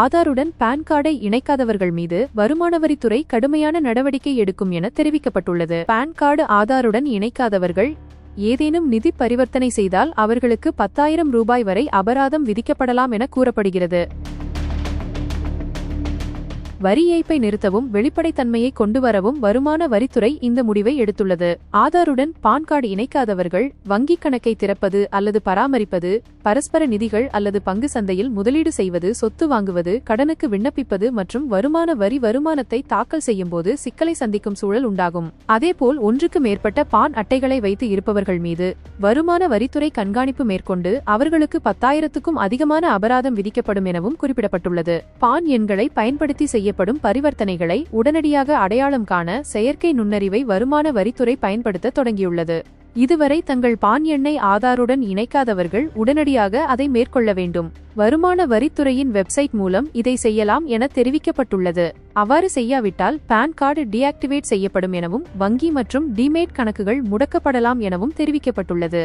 ஆதாருடன் பான் கார்டை இணைக்காதவர்கள் மீது வருமான வரித்துறை கடுமையான நடவடிக்கை எடுக்கும் என தெரிவிக்கப்பட்டுள்ளது. பான் கார்டு ஆதாருடன் இணைக்காதவர்கள் ஏதேனும் நிதி பரிவர்த்தனை செய்தால் அவர்களுக்கு பத்தாயிரம் ரூபாய் வரை அபராதம் விதிக்கப்படலாம் என கூறப்படுகிறது. வரி ஏய்ப்பை நிறுத்தவும் வெளிப்படைத்தன்மையை கொண்டுவரவும் வருமான வரித்துறை இந்த முடிவை எடுத்துள்ளது. ஆதாருடன் பான் கார்டு இணைக்காதவர்கள் வங்கிக் கணக்கை திறப்பது அல்லது பராமரிப்பது பரஸ்பர நிதிகள் அல்லது பங்கு சந்தையில் முதலீடு செய்வது சொத்து வாங்குவது கடனுக்கு விண்ணப்பிப்பது மற்றும் வருமான வரி வருமானத்தை தாக்கல் செய்யும்போது சிக்கலை சந்திக்கும் சூழல் உண்டாகும். அதேபோல் ஒன்றுக்கு மேற்பட்ட பான் அட்டைகளை வைத்து இருப்பவர்கள் மீது வருமான வரித்துறை கண்காணிப்பு மேற்கொண்டு அவர்களுக்கு பத்தாயிரத்துக்கும் அதிகமான அபராதம் விதிக்கப்படும் எனவும் குறிப்பிடப்பட்டுள்ளது. பான் எண்களை பயன்படுத்தி செய்ய செய்யப்படும் பரிவர்த்தனைகளை உடனடியாக அடையாளம் காண செயற்கை நுண்ணறிவை வருமான வரித்துறை பயன்படுத்த தொடங்கியுள்ளது. இதுவரை தங்கள் பான் எண்ணை ஆதாருடன் இணைக்காதவர்கள் உடனடியாக அதை மேற்கொள்ள வேண்டும். வருமான வரித்துறையின் வெப்சைட் மூலம் இதை செய்யலாம் என தெரிவிக்கப்பட்டுள்ளது. அவ்வாறு செய்யாவிட்டால் பான் கார்டு டீஆக்டிவேட் செய்யப்படும் எனவும் வங்கி மற்றும் டிமேட் கணக்குகள் முடக்கப்படலாம் எனவும் தெரிவிக்கப்பட்டுள்ளது.